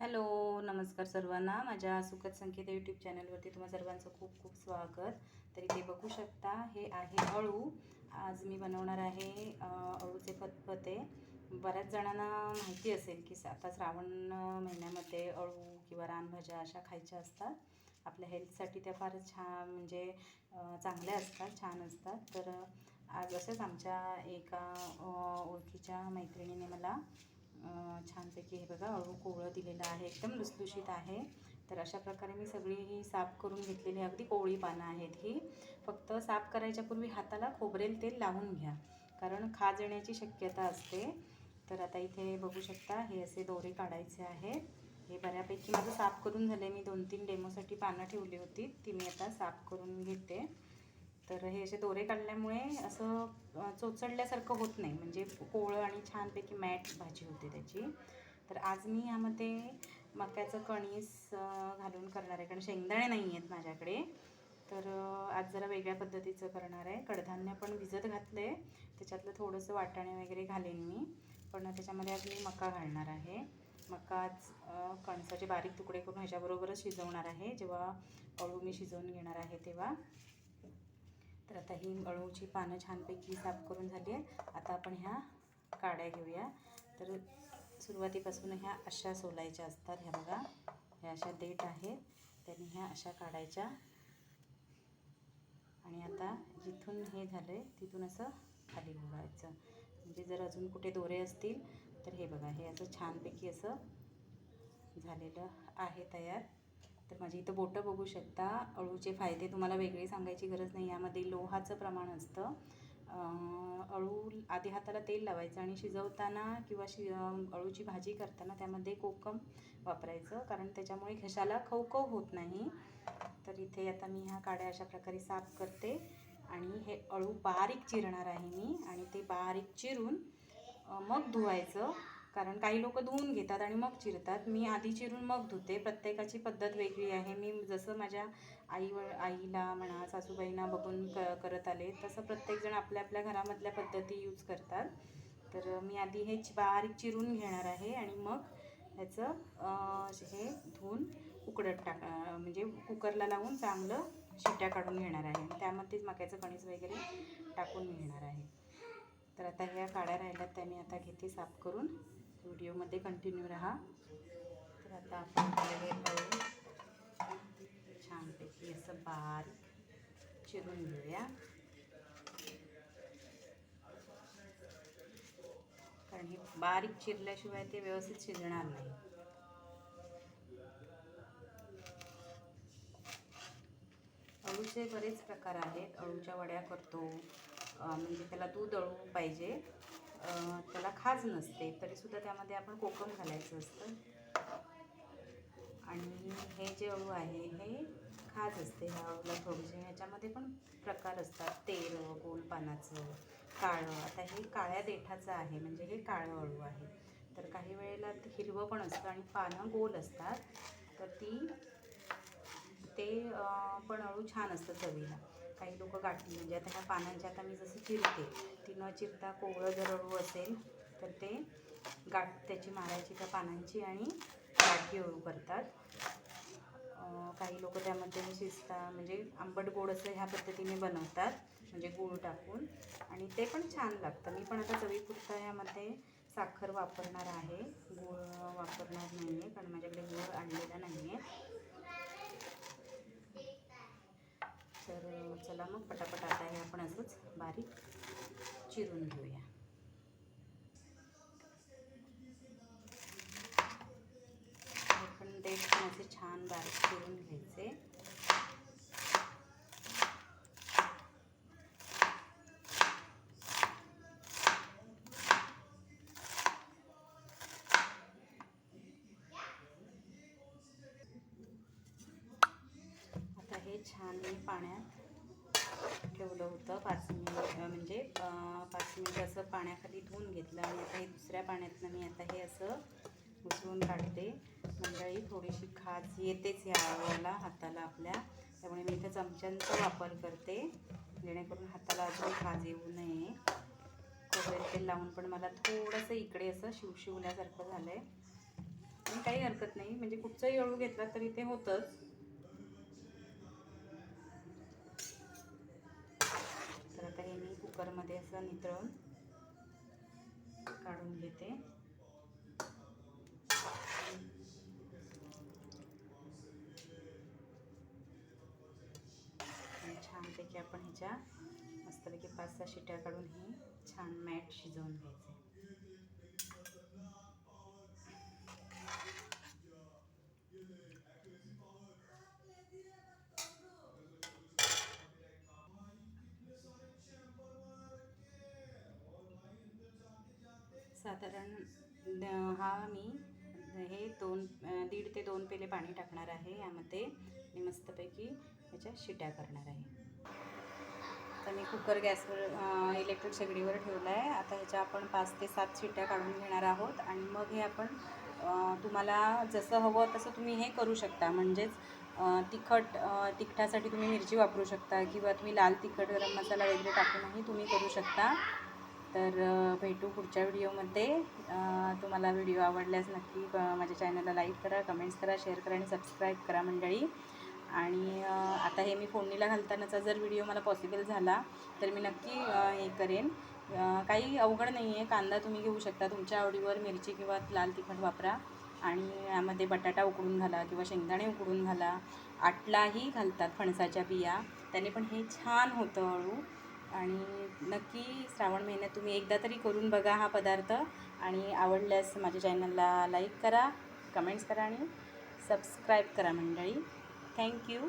Hello नमस्कार सर्वांना. माझ्या सुखद संकेत यूट्यूब चॅनलवरती तुम्हा सर्वांचं खूप खूप स्वागत. तर इथे बघू शकता हे आहे अळू. आज मी बनवणार आहे अळूचे फतफते. बऱ्याच जणांना माहिती असेल की आता श्रावण महिन्यामध्ये अळू किंवा रानभाज्या अशा खायच्या असतात. आपल्या हेल्थसाठी त्या फारच छान म्हणजे चांगल्या असतात छान असतात. तर आज असंच आमच्या एका ओळखीच्या मैत्रिणीने मला छानपैकी हे बघा अळू कोवळं दिलेलं आहे एकदम लुसलुशीत आहे. तर अशा प्रकारे मी सगळी ही साफ करून घेतलेली अगदी कोवळी पानं आहेत ही. फक्त साफ करायच्या पूर्वी हाताला खोबरेल तेल लावून घ्या. कारण खाज येण्याची शक्यता असते. तर आता इथे बघू शकता हे असे दोरे काढायचे आहेत. हे बऱ्यापैकी माझं साफ करून झाले मी दोन तीन डेमोसाठी पानं ठेवली होती. ती मी आता साफ करून घेते. तर हे असे दोरे काढल्यामुळे असं चोचडल्यासारखं होत नाही. म्हणजे पोळं आणि छानपैकी मॅट भाजी होते त्याची. तर आज मी यामध्ये मक्याचं कणीस घालून करणार आहे. कारण शेंगदाणे नाही आहेत माझ्याकडे. तर आज जरा वेगळ्या पद्धतीचं करणार आहे. कडधान्य पण भिजत घातलं आहे त्याच्यातलं थोडंसं वाटाणे वगैरे घालेन मी. पण त्याच्यामध्ये आज मी मका घालणार आहे. मका आज कणसाचे बारीक तुकडे करून ह्याच्याबरोबरच शिजवणार आहे. जेव्हा अळू मी शिजवून घेणार आहे तेव्हा. तर आता ही अळूची पानं छानपैकी साफ करून झाली आहे आता आपण ह्या काड्या घेऊया. तर सुरुवातीपासून ह्या अशा सोलायच्या असतात. ह्या बघा ह्या अशा देठ आहेत. त्यांनी ह्या अशा काढायच्या. आणि आता जिथून हे झालं आहे तिथून असं खाली घोळायचं म्हणजे जर अजून कुठे दोरे असतील तर हे बघा हे असं छानपैकी असं झालेलं आहे तयार. तर माझी इथं बोटं बघू शकता. अळूचे फायदे तुम्हाला वेगळे सांगायची गरज नाही. यामध्ये लोहाचं प्रमाण असतं. अळू आधी हाताला तेल लावायचं आणि शिजवताना किंवा शि अळूची भाजी करताना त्यामध्ये कोकम वापरायचं. कारण त्याच्यामुळे घशाला खवखव होत नाही. तर इथे आता मी ह्या काड्या अशा प्रकारे साफ करते. आणि हे अळू बारीक चिरणार आहे मी. आणि ते बारीक चिरून मग धुवायचं. कारण काही लोक धुवून घेतात आणि मग चिरतात. मी आधी चिरून मग धुते. प्रत्येकाची पद्धत वेगळी आहे. मी जसं माझ्या आई व आईला म्हणा सासूबाईंना बघून क करत आले तसं प्रत्येकजण आपल्या आपल्या घरामधल्या पद्धती यूज करतात. तर मी आधी हे बारीक चिरून घेणार आहे आणि मग ह्याचं हे धुवून उकडत टाक म्हणजे कुकरला लावून चांगलं शिट्या काढून घेणार आहे. त्यामध्येच मक्याचं कणीस वगैरे टाकून घेणार आहे. तर आता ह्या काड्या राहिल्यात त्या मी आता घेते साफ करून. व्हिडिओमध्ये कंटिन्यू राहा. तर आता आपण हे अळू छानपैकी असं बारीक चिरून घेऊया. कारण हे बारीक चिरल्याशिवाय ते व्यवस्थित शिजणार नाही. अळूचे बरेच प्रकार आहेत. अळूच्या वड्या करतो. म्हणजे त्याला दूध अळू पाहिजे. त्याला खाज नसते तरीसुद्धा त्यामध्ये आपण कोकम घालायचं असतं. आणि हे जे अळू आहे हे खाज असते ह्या अळूला थोडीशी. ह्याच्यामध्ये पण प्रकार असतात. तेल गोल पानाचं काळं. आता हे काळ्या देठाचं आहे म्हणजे हे काळं अळू आहे. तर काही वेळेला हिरवं पण असतं आणि पानं गोल असतात. तर ती ते पण अळू छान असतं चवीला. काही लोक गाठी म्हणजे आता ह्या पानांच्या आता मी जसं चिरते ती न चिरता कोवळं जर अळू असेल तर ते गाठ त्याची मारायची त्या पानांची आणि गाठी अळू करतात. काही लोक त्यामध्ये शिजता म्हणजे आंबट गोड असं ह्या पद्धतीने बनवतात म्हणजे गूळ टाकून. आणि ते पण छान लागतं. मी पण आता चवीपुरता ह्यामध्ये साखर वापरणार आहे. गूळ वापरणार नाही आहे कारण माझ्याकडे गूळ आणलेला नाही आहे तर चला मग पटापट आता हे आपण असंच बारीक चिरून घेऊया. आपण पण पण असे छान बारीक चिरून घ्यायचे. आता हे छान पाण्यात ठेवलं होतं पाच मिनिट म्हणजे पाच मिनिट असं पाण्याखाली धुवून घेतलं आणि आता हे दुसऱ्या पाण्यातनं मी आता हे असं उचलून काढते. मंडळी थोडीशी खाज येतेच याला हाताला आपल्या. त्यामुळे मी इथं चमच्यांचा वापर करते जेणेकरून हाताला अजून खाज येऊ नये. खोबरेल तेल लावून पण मला थोडंसं इकडे असं शिवशिवल्यासारखं झालं आहे पण काही हरकत नाही म्हणजे कुठचंही अळू घेतला तरी ते होतंच. कुकरमध्ये असं नितळून काढून घेते. आणि छानपैकी आपण ह्याच्या मस्तपैकी पाच सहा शिट्या काढून ही छान मॅट शिजवून घ्यायचे. साधारण हा मी हे दोन दीड ते दोन पेले पाणी टाकणार आहे यामध्ये. मी मस्तपैकी ह्याच्या शिट्या करणार आहे. तर मी कुकर गॅसवर इलेक्ट्रिक शेगडीवर ठेवला आहे आता ह्याच्या आपण पाच ते सात शिट्या काढून घेणार आहोत. आणि मग हे आपण तुम्हाला जसं हवं तसं तुम्ही हे करू शकता. म्हणजेच तिखट तिखटासाठी तुम्ही मिरची वापरू शकता किंवा तुम्ही लाल तिखट गरम मसाला वगैरे टाकूनही तुम्ही करू शकता. तर भेटू पुढच्या व्हिडिओमध्ये. तुम्हाला व्हिडिओ आवडल्यास नक्की माझ्या चॅनलला लाईक करा कमेंट्स करा शेअर करा आणि सबस्क्राईब करा मंडळी. आणि आता हे मी फोडणीला घालतानाचा जर व्हिडिओ मला पॉसिबल झाला तर मी नक्की हे करेन. काही अवघड नाही आहे. कांदा तुम्ही घेऊ शकता. तुमच्या आवडीवर मिरची किंवा लाल तिखट वापरा. आणि यामध्ये बटाटा उकडून घाला किंवा शेंगदाणे उकडून घाला. आटलाही घालतात फणसाच्या बिया. त्याने पण हे छान होतं अळू. आणि नक्की श्रावण महिन्यात तुम्ही एकदा तरी करून बघा हा पदार्थ आणि आवडल्यास माझ्या चॅनलला लाईक करा कमेंट्स करा आणि सबस्क्राईब करा मंडळी. थँक्यू